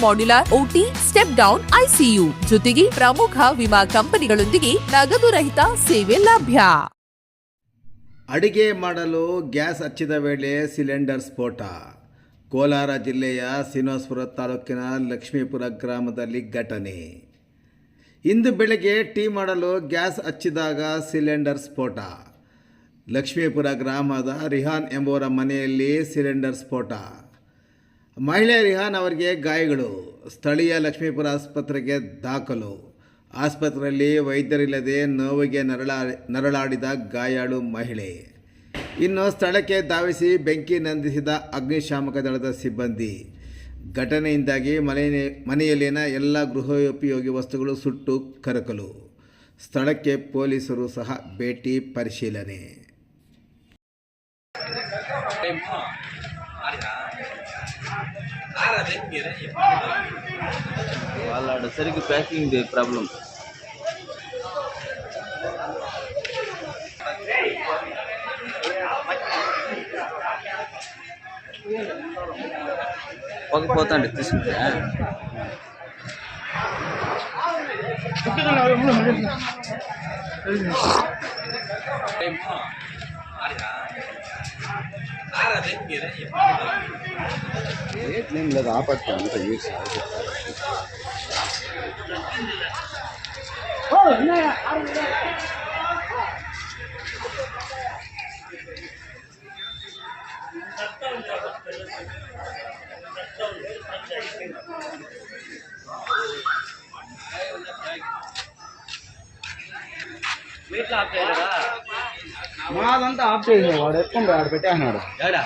modular OT, step down, ICU ಜೊತೆಗೆ ಪ್ರಮುಖ ವಿಮಾ ಕಂಪನಿಗಳೊಂದಿಗೆ ನಗದು ರಹಿತ ಸೇವೆ ಲಭ್ಯ. ಅಡಿಗೆ ಮಾಡಲು ಗ್ಯಾಸ್ ಹಚ್ಚಿದ ವೇಳೆ ಸಿಲಿಂಡರ್ ಸ್ಫೋಟ. ಕೋಲಾರ ಜಿಲ್ಲೆಯ ಶ್ರೀನಿವಾಸಪುರ ತಾಲೂಕಿನ ಲಕ್ಷ್ಮೀಪುರ ಗ್ರಾಮದಲ್ಲಿ ಘಟನೆ. ಇಂದು ಬೆಳಗ್ಗೆ ಟೀ ಮಾಡಲು ಗ್ಯಾಸ್ ಹಚ್ಚಿದಾಗ ಸಿಲಿಂಡರ್ ಸ್ಫೋಟ. ಲಕ್ಷ್ಮೀಪುರ ಗ್ರಾಮದ ರಿಹಾನ್ ಎಂಬುವರ ಮನೆಯಲ್ಲಿ ಸಿಲಿಂಡರ್ ಸ್ಫೋಟ. ಮಹಿಳೆ ರಿಹಾನ್ ಅವರಿಗೆ ಗಾಯಗಳು. ಸ್ಥಳೀಯ ಲಕ್ಷ್ಮೀಪುರ ಆಸ್ಪತ್ರೆಗೆ ದಾಖಲು. ಆಸ್ಪತ್ರೆಯಲ್ಲಿ ವೈದ್ಯರಿಲ್ಲದೆ ನೋವಿಗೆ ನರಳಾ, ನರಳಾಡಿದ ಗಾಯಾಳು ಮಹಿಳೆ. ಇನ್ನು ಸ್ಥಳಕ್ಕೆ ಧಾವಿಸಿ ಬೆಂಕಿ ನಂದಿಸಿದ ಅಗ್ನಿಶಾಮಕ ದಳದ ಸಿಬ್ಬಂದಿ. ಘಟನೆಯಿಂದಾಗಿ ಮನೆ, ಮನೆಯಲ್ಲಿನ ಎಲ್ಲ ಗೃಹೋಪಯೋಗಿ ವಸ್ತುಗಳು ಸುಟ್ಟು ಕರಕಲು. ಸ್ಥಳಕ್ಕೆ ಪೊಲೀಸರು ಸಹ ಭೇಟಿ ಪರಿಶೀಲನೆ. వాళ్ళ సరిగ్గా ప్యాకింగ్ ప్రాబ్లం పోతాండి తీసుకుంటే ರೇಟ್ ನಿಮ್ಗೆ ಅದು ಆಪತ್ತೆ ಅಂತ ಯೂಸ್ வீட்டில் ஆப்பிட்டா మాదంతా ఆఫ్ చేసిన వాడు ఎప్పుడు ఆడ పెట్టేసినాడు ఏడా